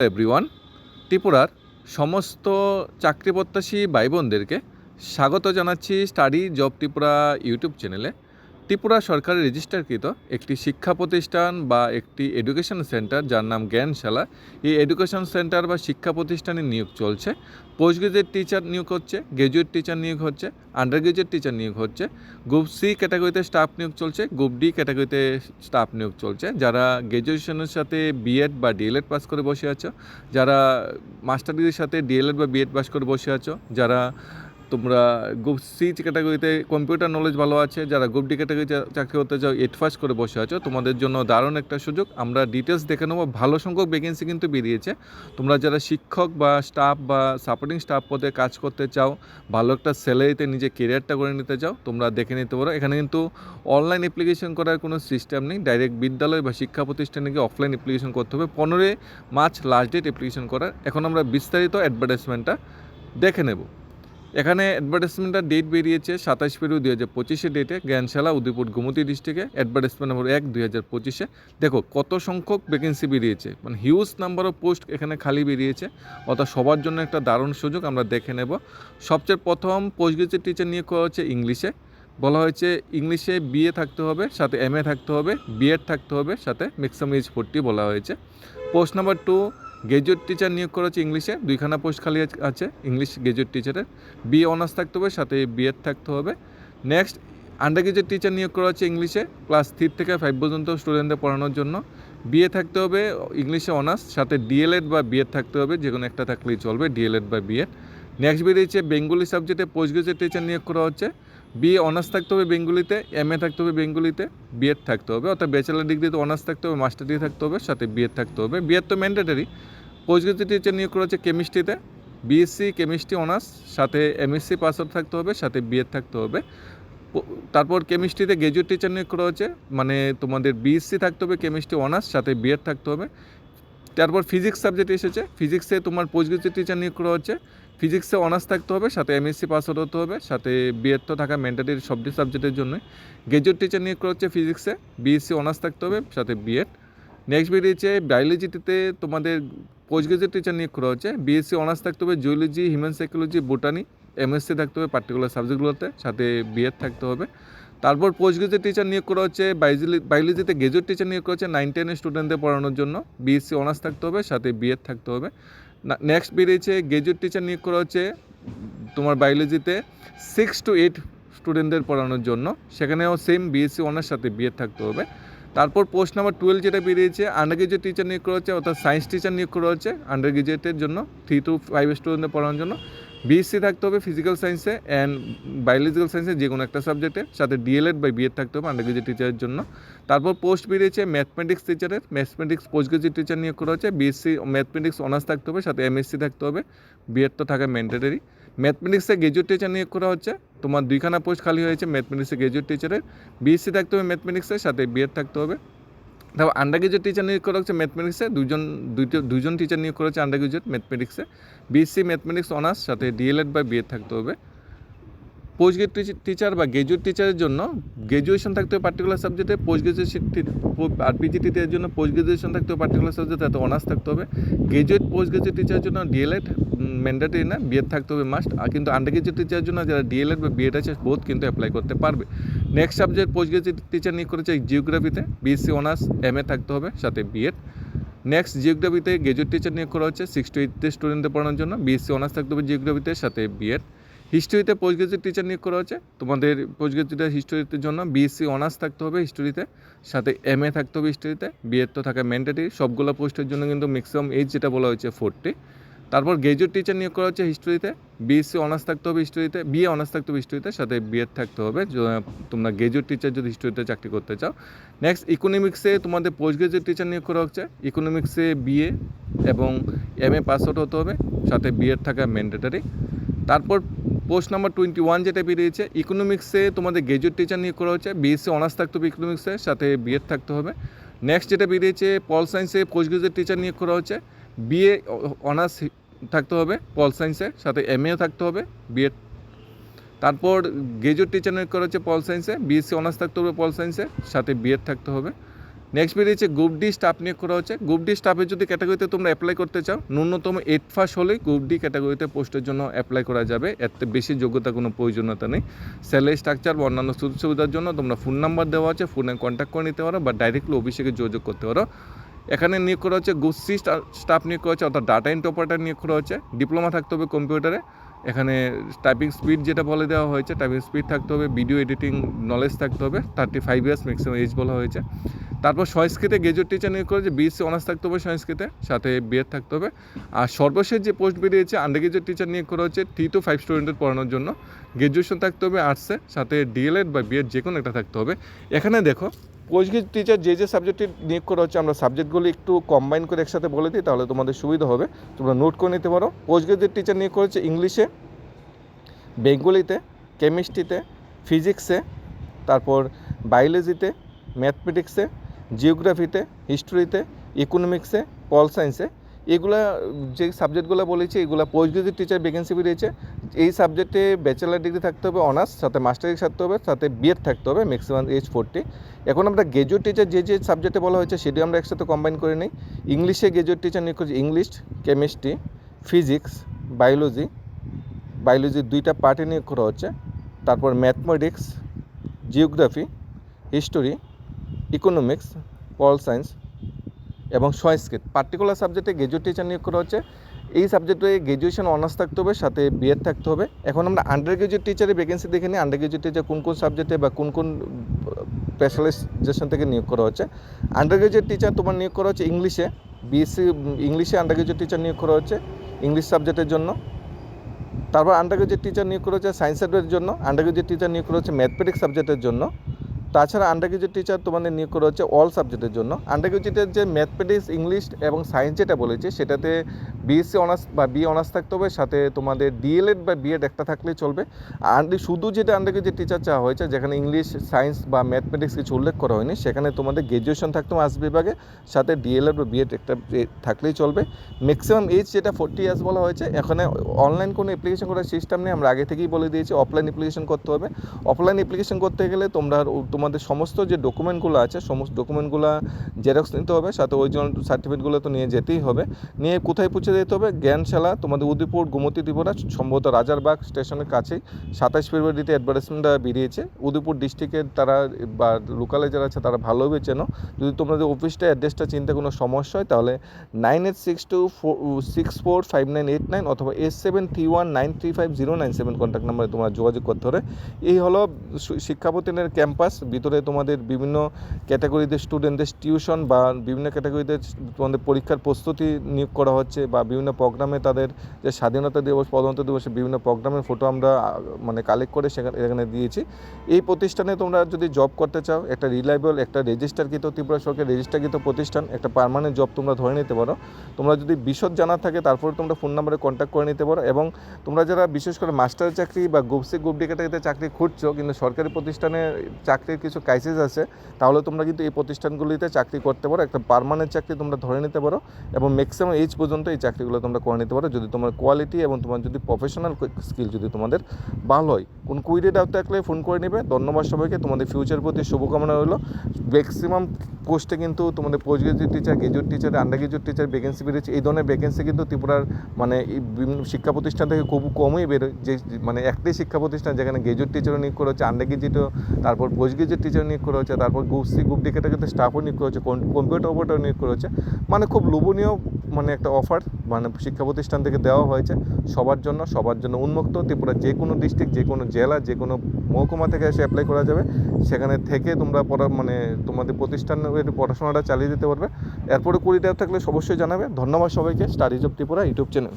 Everyone ত্রিপুরার সমস্ত চাকরি প্রত্যাশী ভাই বোনদেরকে স্বাগত জানাচ্ছি স্টাডি জব ত্রিপুরা ইউটিউব চ্যানেলে। ত্রিপুরা সরকারের রেজিস্টারকৃত একটি শিক্ষা প্রতিষ্ঠান বা একটি এডুকেশন সেন্টার যার নাম জ্ঞানশালা। এই এডুকেশন সেন্টার বা শিক্ষা প্রতিষ্ঠানে নিয়োগ চলছে। পোস্ট গ্রাজুয়েট টিচার নিয়োগ হচ্ছে গ্র্যাজুয়েট টিচার নিয়োগ হচ্ছে আন্ডার গ্রাজুয়েট টিচার নিয়োগ হচ্ছে। গ্রুপ সি ক্যাটাগরিতে স্টাফ নিয়োগ চলছে গ্রুপ ডি ক্যাটাগরিতে স্টাফ নিয়োগ চলছে। যারা গ্র্যাজুয়েশনের সাথে বিএড বা ডিএলএড পাস করে বসে আছো, যারা মাস্টার ডিগ্রির সাথে ডিএলএড বা বিএড পাস করে বসে আছো, যারা তোমরা গ্রুপ সি ক্যাটাগরিতে কম্পিউটার নলেজ ভালো আছে, যারা গ্রুপ ডি ক্যাটাগরিতে চাকরি করতে চাও এট ফার্স্ট করে বসে আছো, তোমাদের জন্য দারুণ একটা সুযোগ। আমরা ডিটেলস দেখে নেব, ভালো সংখ্যক ভ্যাকেন্সি কিন্তু বেরিয়েছে তোমরা যারা শিক্ষক বা স্টাফ বা সাপোর্টিং স্টাফ পদে কাজ করতে চাও, ভালো একটা স্যালারিতে নিজে কেরিয়ারটা করে নিতে চাও, তোমরা দেখে নিতে পারো। এখানে কিন্তু অনলাইন অ্যাপ্লিকেশন করার কোনো সিস্টেম নেই। ডাইরেক্ট বিদ্যালয় বা শিক্ষা প্রতিষ্ঠানে গিয়ে অফলাইন অ্যাপ্লিকেশন করতে হবে। পনেরোই মার্চ লাস্ট ডেট অ্যাপ্লিকেশন করার। এখন আমরা বিস্তারিত অ্যাডভার্টাইজমেন্টটা দেখে নেব। এখানে অ্যাডভার্টাইজমেন্টটা ডেট বেরিয়েছে সাতাশ ফেব্রুয়ারি দুই হাজার পঁচিশে ডেটে জ্ঞানশালা, উদয়পুর, গোমতী ডিস্ট্রিক্টে অ্যাডভার্টাইজমেন্ট নম্বর এক দুই হাজার পঁচিশে। দেখো, কত সংখ্যক ভ্যাকেন্সি বেরিয়েছে। মানে হিউজ নাম্বার অফ পোস্ট এখানে খালি বেরিয়েছে। অর্থাৎ সবার জন্য একটা দারুণ সুযোগ আমরা দেখে নেব। সবচেয়ে প্রথম পোস্ট গ্রাজুয়েট টিচার নিয়োগ করা হচ্ছে ইংলিশে। বলা হয়েছে ইংলিশে বিএ থাকতে হবে, সাথে এম থাকতে হবে বিএড থাকতে হবে, সাথে ম্যাক্সিমাম এজ ফোরটি বলা হয়েছে। Post number two graduate teacher নিয়োগ করা হচ্ছে ইংলিশে দুইখানা পোস্ট খালি আছে ইংলিশ গ্রাজুয়েট টিচারের বিএ অনার্স থাকতে হবে, সাথে বিএড থাকতে হবে। নেক্সট আন্ডার গ্রাজুয়েট টিচার নিয়োগ করা হচ্ছে ইংলিশে ক্লাস থ্রি থেকে ফাইভ পর্যন্ত স্টুডেন্টদের পড়ানোর জন্য। বিএ থাকতে হবে ইংলিশে অনার্স সাথে ডিএলএড বা বিএড থাকতে হবে যে কোনো একটা থাকলেই চলবে ডিএলএড বা বিএড নেক্সট বেরিয়েছে বেঙ্গলি সাবজেক্টে পোস্ট গ্রাজুয়েট টিচার নিয়োগ করা হচ্ছে। বিএ অনার্স থাকতে হবে বেঙ্গলিতে এম এ থাকতে হবে বেঙ্গলিতে বিএড থাকতে হবে, অর্থাৎ ব্যাচেলার ডিগ্রিতে অনার্স থাকতে হবে মাস্টার ডিগ্রি থাকতে হবে, সাথে বিএড থাকতে হবে। বিএড তো ম্যান্ডেটারি পোস্ট গ্রাজুয়েট টিচার নিয়োগ করা হচ্ছে কেমিস্ট্রিতে বিএসসি কেমিস্ট্রি অনার্স সাথে এমএসসি পাস আউট থাকতে হবে, সাথে বিএড থাকতে হবে। তারপর কেমিস্ট্রিতে গ্রাজুয়েট টিচার নিয়োগ করা হচ্ছে মানে তোমাদের বিএসসি থাকতে হবে কেমিস্ট্রি অনার্স সাথে বিএড থাকতে হবে। তারপর ফিজিক্স সাবজেক্ট এসেছে। ফিজিক্সে তোমার পোস্ট গ্রাজুয়েট টিচার নিয়োগ করা হচ্ছে। ফিজিক্সে অনার্স থাকতে হবে, সাথে এমএসসি পাস হতে হবে, সাথে বিএড তো থাকা ম্যান্ডেটারি সবটি সাবজেক্টের জন্য গ্রাজুয়েট টিচার নিয়োগ করা হচ্ছে ফিজিক্সে বিএসসি অনার্স থাকতে হবে, সাথে বিএড নেক্সট বেরিয়েছে বায়োলজিতে তোমাদের পোস্ট গ্রাজুয়েট টিচার নিয়োগ করা হচ্ছে বিএসসি অনার্স থাকতে হবে zoology human psychology botany MSc থাকতে হবে পার্টিকুলার সাবজেক্টগুলোতে সাথে বিএড থাকতে হবে। তারপর পোস্ট গ্রাজুয়েট টিচার নিয়োগ করা হচ্ছে বায়োলজিতে গ্রাজুয়েট টিচার নিয়োগ করা হচ্ছে নাইন টেনের স্টুডেন্টদের পড়ানোর জন্য। বিএসসি অনার্স থাকতে হবে, সাথে বিএড থাকতে হবে। নেক্সট বেরিয়েছে গ্রাজুয়েট টিচার নিয়োগ করা হচ্ছে তোমার বায়োলজিতে সিক্স টু এইট স্টুডেন্টদের পড়ানোর জন্য। সেখানেও সেম বিএসসি অনার্স সাথে বিএড থাকতে হবে। তারপর পোস্ট নাম্বার টুয়েলভ যেটা বেরিয়েছে আন্ডার গ্রাজুয়েট টিচার নিয়োগ করা হচ্ছে, অর্থাৎ সায়েন্স টিচার নিয়োগ করা হচ্ছে আন্ডার গ্রাজুয়েটের জন্য থ্রি টু ফাইভ স্টুডেন্টদের পড়ানোর জন্য। বিএসসি থাকতে হবে ফিজিক্যাল সায়েন্সে অ্যান্ড বায়োলজিক্যাল সায়েন্সে যে কোনো একটা সাবজেক্টে সাথে ডিএলএড বা বিএড থাকতে হবে আন্ডার গ্রাজুয়েট টিচারের জন্য। তারপর পোস্ট বেরিয়েছে ম্যাথমেটিক্স টিচারের ম্যাথমেটিক্স পোস্ট গ্রাজুয়েট টিচার নিয়োগ করা হচ্ছে বিএসসি ম্যাথমেটিক্স অনার্স থাকতে হবে, সাথে এমএসসি থাকতে হবে। বিএড তো থাকা ম্যান্ডেটারি ম্যাথমেটিক্সে গ্রাজুয়েট টিচার নিয়োগ করা হচ্ছে। তোমার দুইখানা পোস্ট খালি হয়েছে ম্যাথমেটিক্সে গ্রাজুয়েট টিচারের বিএসসি থাকতে হবে ম্যাথমেটিক্সের সাথে বিএড থাকতে হবে। তারপর আন্ডার গ্রাজুয়েট টিচার নিয়োগ করা হচ্ছে ম্যাথমেটিক্সে দুজন দুইটো দুজন টিচার নিয়োগ করা হচ্ছে আন্ডার গ্রাজুয়েট ম্যাথমেটিক্সে বিএসসি ম্যাথমেটিক্স অনার্স সাথে ডিএলএড বা বিএড থাকতে হবে। পোস্ট গ্রাজুয়েট টিচার বা গ্রাজুয়েট টিচারের জন্য গ্রাজুয়েশন থাকতে হবে পার্টিকুলার সাবজেক্টে পোস্ট গ্রাজুয়েশন আর পিজিটির জন্য পোস্ট গ্রাজুয়েশন থাকতে হবে পার্টিকুলার সাবজেক্টে তাতে অনার্স থাকতে হবে। গ্রাজুয়েট পোস্ট গ্রাজুয়েট টিচারের জন্য ডিএলএড ম্যান্ডেটরি না বিএড থাকতে হবে মাস্ট কিন্তু আন্ডার গ্রাজুয়েট টিচারের জন্য যারা ডিএলএড বা বিএড আছে বোধ কিন্তু অ্যাপ্লাই করতে পারবে। Next subject post graduate teacher নিয়ে করেছে জিওগ্রাফিতে বিএসসি অনার্স এম এ থাকতে হবে, সাথে বিএড নেক্সট জিওগ্রাফিতে গ্রাজুয়েট টিচার নিয়োগ করা হচ্ছে সিক্স টু এইটতে স্টুডেন্টদের পড়ানোর জন্য বিএসসি অনার্স থাকতে হবে জিওগ্রাফিতে সাথে বিএড হিস্ট্রিতে পোস্ট গ্রাজুয়েট টিচার নিয়োগ করা হচ্ছে, তোমাদের পোস্ট গ্রাজুয়েট হিস্ট্রিতে জন্য বিএসসি অনার্স থাকতে হবে হিস্ট্রিতে সাথে এম এ থাকতে হবে হিস্ট্রিতে বিএড তো থাকা ম্যান্ডেটরি সবগুলো পোস্টের জন্য কিন্তু ম্যাক্সিমাম এজ যেটা বলা হয়েছে ফোরটি তারপর গ্রাজুয়েট টিচার নিয়োগ করা হচ্ছে হিস্ট্রিতে বিএসসি অনার্স থাকতে হবে হিস্ট্রিতে বিএ অনার্স থাকতে হবে হিস্ট্রিতে সাথে বিএড থাকতে হবে তোমরা গ্রাজুয়েট টিচার যদি হিস্ট্রিতে চাকরি করতে চাও। নেক্সট ইকোনমিক্সে তোমাদের পোস্ট গ্রাজুয়েট টিচার নিয়োগ করা হচ্ছে। ইকোনমিক্সে বিএ এবং এম এ পাস আউট হতে হবে, সাথে বিএড থাকা ম্যান্ডেটারি তারপর পোস্ট নাম্বার টোয়েন্টি ওয়ান যেটা বেরিয়েছে ইকোনমিক্সে তোমাদের গ্রাজুয়েট টিচার নিয়োগ করা হচ্ছে বিএসসি অনার্স থাকতে হবে ইকোনমিক্সে সাথে বিএড থাকতে হবে। নেক্সট যেটা বেরিয়েছে পল সায়েন্সে পোস্ট গ্রাজুয়েট টিচার নিয়োগ করা হচ্ছে। বিএ অনার্স থাকতে হবে, পল সায়েন্সে সাথে এম থাকতে হবে বিএড তারপর গ্রাজুয়েট টিচার করা হচ্ছে পল সায়েন্সে বিএসসি অনার্স থাকতে হবে পল সায়েন্সে সাথে বিএড থাকতে হবে। নেক্সট বেরিয়েছে গ্রুপ ডি স্টাফ নিয়োগ করা হচ্ছে। গ্রুপ ডি স্টাফের যদি ক্যাটাগরিতে তোমরা অ্যাপ্লাই করতে চাও, ন্যূনতম এইট পাস হলেই গ্রুপ ডি ক্যাটাগরিতে পোস্টের জন্য অ্যাপ্লাই করা যাবে। থেকে বেশি যোগ্যতা কোনো প্রয়োজনীয়তা নেই। স্যালারি স্ট্রাকচার বা অন্যান্য সুযোগ সুবিধার জন্য তোমরা ফোন নাম্বার দেওয়া আছে ফোনে কন্ট্যাক্ট করে নিতে পারো বা ডাইরেক্টলি অফিসে যোগাযোগ করতে পারো। এখানে নিয়োগ করা হচ্ছে গুসি স্টাফ নিয়োগ করা হচ্ছে, অর্থাৎ ডাটা এন্ট অপারেটার নিয়োগ করা হচ্ছে ডিপ্লোমা থাকতে হবে কম্পিউটারে এখানে টাইপিং স্পিড যেটা বলে দেওয়া হয়েছে টাইপিং স্পিড থাকতে হবে ভিডিও এডিটিং নলেজ থাকতে হবে thirty five years maximum age বলা হয়েছে। তারপর সংস্কৃতে গ্রাজুয়েট টিচার নিয়োগ করেছে বিএসসি অনার্স থাকতে হবে সংস্কৃতে, সাথে বিএড থাকতে হবে। আর সর্বশেষ যে পোস্ট বেরিয়েছে আন্ডার গ্রাজুয়েট টিচার নিয়োগ করা হচ্ছে থ্রি টু ফাইভ স্টুডেন্টের পড়ানোর জন্য। গ্রাজুয়েশন থাকতে হবে আর্টসে সাথে ডিএলএড বা বিএড যে কোনো একটা থাকতে হবে। এখানে দেখো পোস্ট টিচার যে যে সাবজেক্টটি নিয়োগ করা হচ্ছে, আমরা সাবজেক্টগুলি একটু কম্বাইন করে একসাথে বলে দিই, তাহলে তোমাদের সুবিধা হবে। তোমরা নোট করে নিতে পারো। পোস্ট গ্রাজুয়েট টিচার নিয়োগ করেছে ইংলিশে বেঙ্গলিতে কেমিস্ট্রিতে ফিজিক্সে তারপর বায়োলজিতে ম্যাথমেটিক্সে জিওগ্রাফিতে হিস্ট্রিতে ইকোনমিক্সে পল সায়েন্সে এগুলা, যে সাবজেক্টগুলো বলেছি, এগুলো পোস্ট গ্রাজুয়েট টিচার ভ্যাকেন্সি বেরিয়েছে এই সাবজেক্টে ব্যাচেলার ডিগ্রি থাকতে হবে অনার্স সাথে মাস্টার ডিগ্রি থাকতে হবে, সাথে বিএড থাকতে হবে ম্যাক্সিমাম এজ ফোরটি এখন আমরা গ্রাজুয়েট টিচার যে যে সাবজেক্টে বলা হয়েছে সেটি আমরা একসাথে কম্বাইন করে নিই। ইংলিশে গ্রাজুয়েট টিচার নিয়োগ করছি ইংলিশ কেমিস্ট্রি ফিজিক্স বায়োলজি বায়োলজির দুইটা পার্টে নিয়োগ করা হচ্ছে। তারপর mathematics geography history economics pol science এবং সংস্কৃত। পার্টিকুলার সাবজেক্টে গ্রাজুয়েট টিচার নিয়োগ করা হচ্ছে। এই সাবজেক্টে গ্র্যাজুয়েশন অনার্স থাকতে হবে, সাথে বিএড থাকতে হবে। এখন আমরা আন্ডার গ্রাজুয়েট টিচারের ভ্যাকেন্সি দেখে নিই আন্ডার গ্রাজুয়েট টিচার কোন কোন সাবজেক্টে বা কোন কোন স্পেশালাইজেশন থেকে নিয়োগ করা হচ্ছে। আন্ডার গ্রাজুয়েট টিচার তোমার নিয়োগ করা হচ্ছে ইংলিশে বিএসসি ইংলিশে আন্ডার গ্রাজুয়েট টিচার নিয়োগ করা হচ্ছে ইংলিশ সাবজেক্টের জন্য। তারপর আন্ডার গ্রাজুয়েট টিচার নিয়োগ করা হচ্ছে সায়েন্স সাবজেক্টের জন্য। আন্ডার গ্রাজুয়েট টিচার নিয়োগ করা হচ্ছে ম্যাথমেটিক্স সাবজেক্টের জন্য। তাছাড়া আন্ডার গ্রাজুয়েট টিচার তোমাদের নিয়োগ করা হচ্ছে অল সাবজেক্টের জন্য। আন্ডার গ্রাজুয়েটের যে ম্যাথমেটিক্স ইংলিশ এবং সায়েন্স যেটা বলেছে, সেটাতে বিএসসি অনার্স বা বি অনার্স থাকতে হবে, সাথে তোমাদের ডিএলএড বা বিএড একটা থাকলেই চলবে। আর শুধু যেটা আন্ডার যে টিচার চাওয়া হয়েছে, যেখানে ইংলিশ সায়েন্স বা ম্যাথমেটিক্স কিছু উল্লেখ করা হয়নি, সেখানে তোমাদের গ্র্যাজুয়েশন থাকতে হবে আর্টস বিভাগে, সাথে ডিএলএড বা বিএড একটা থাকলেই চলবে। ম্যাক্সিমাম এজ যেটা ফোর্টি ইয়ার্স বলা হয়েছে, এখানে অনলাইন কোনো অ্যাপ্লিকেশন করার সিস্টেম নেই, আমরা আগে থেকেই বলে দিয়েছি অফলাইন অ্যাপ্লিকেশন করতে হবে। অফলাইন অ্যাপ্লিকেশন করতে গেলে তোমরা তোমাদের সমস্ত যে ডকুমেন্টগুলো আছে, সমস্ত ডকুমেন্টগুলো জেরক্স নিতে হবে, সাথে ওরিজিনাল সার্টিফিকেটগুলো তো নিয়ে যেতেই হবে। নিয়ে কোথায় পৌঁছে দিতে হবে। জ্ঞানশালা, তোমাদের উদয়পুর গোমতী ত্রিপুরা, সম্ভবত রাজারবাগ স্টেশনের কাছেই। সাতাশ ফেব্রুয়ারিতে অ্যাডভার্টাইজমেন্টটা বেরিয়েছে। উদয়পুর ডিস্ট্রিক্টের তারা বা লোকালে যারা আছে, তারা ভালোভাবে চেনো। যদি তোমাদের অফিসটা অ্যাড্রেসটা চিনতে কোনো সমস্যা হয়, তাহলে nine eight six two four six four five nine eight nine অথবা eight seven three one nine three five zero nine seven contact নাম্বারে তোমরা যোগাযোগ করতে হবে এই হলো শি- শিক্ষা প্রতিষ্ঠানের ক্যাম্পাস ভিতরে তোমাদের বিভিন্ন ক্যাটাগরিতে স্টুডেন্টদের টিউশন বা বিভিন্ন ক্যাটাগরিতে তোমাদের পরীক্ষার প্রস্তুতি নিয়োগ করা হচ্ছে বা বিভিন্ন প্রোগ্রামে তাদের যে স্বাধীনতা দিবস, প্রধানত দিবসে বিভিন্ন প্রোগ্রামের ফটো আমরা মানে কালেক্ট করে সেখানে, এখানে দিয়েছি। এই প্রতিষ্ঠানে তোমরা যদি জব করতে চাও, একটা রিলায়েবল একটা রেজিস্টারকৃত ত্রিপুরা সরকার রেজিস্টারকৃত প্রতিষ্ঠান, একটা পার্মানেন্ট জব তোমরা ধরে নিতে পারো। তোমরা যদি বিশদ জানা থাকে, তারপরে তোমরা ফোন নাম্বারে কন্ট্যাক্ট করে নিতে পারো এবং তোমরা যারা বিশেষ করে মাস্টার চাকরি বা গুপসি গ্রুপ ডি ক্যাটাগরিতে চাকরি খুঁজছো, কিন্তু সরকারি প্রতিষ্ঠানে চাকরির কিছু ক্রাইসিস আছে, তাহলে তোমরা কিন্তু এই প্রতিষ্ঠানগুলিতে চাকরি করতে পারো। একটা পার্মানেন্ট চাকরি তোমরা ধরে নিতে পারো এবং ম্যাক্সিমাম এজ পর্যন্ত এই চাকরিগুলো তোমরা করে নিতে পারো যদি তোমার কোয়ালিটি এবং তোমার যদি প্রফেশনাল স্কিল যদি তোমাদের ভালো হয়। কোন কুইরি ডাউট থাকলে ফোন করে নেবে। ধন্যবাদ সবাইকে। তোমাদের ফিউচার প্রতি শুভকামনা রইল। ম্যাক্সিমাম পোস্টে কিন্তু তোমাদের post graduate teacher graduate teacher undergraduate teacher vacancy বেরোচ্ছে এই ধরনের ভ্যাকেন্সি কিন্তু ত্রিপুরার মানে শিক্ষা প্রতিষ্ঠান থেকে খুব কমই বেরোয় যে মানে একটাই শিক্ষা প্রতিষ্ঠান যেখানে গ্রাজুয়েট টিচারও নিয়োগ করা হচ্ছে আন্ডার গ্রাজুয়েটও তারপর পোস্ট গ্রাজুয়েট টিচার নিয়োগ করা হচ্ছে, তারপর গ্রুপ সি গ্রুপ ডি ক্যাটাগরিতে স্টাফও নিয়োগ করা হচ্ছে কম্পিউটার অপারেটর নিয়োগ করা হচ্ছে। মানে খুব লোভনীয় মানে একটা অফার মানে শিক্ষা প্রতিষ্ঠান থেকে দেওয়া হয়েছে, সবার জন্য সবার জন্য উন্মুক্ত। ত্রিপুরা যে কোনো ডিস্ট্রিক্ট যে কোনো জেলা, যে কোনো মহকুমা থেকে এসে অ্যাপ্লাই করা যাবে। সেখানে থেকে তোমরা পড়া মানে তোমাদের প্রতিষ্ঠানের পড়াশোনাটা চালিয়ে যেতে পারবে। এরপরে কুড়ি টাকা থাকলে অবশ্যই জানাবে। ধন্যবাদ সবাইকে। Studies of Tripura YouTube channel.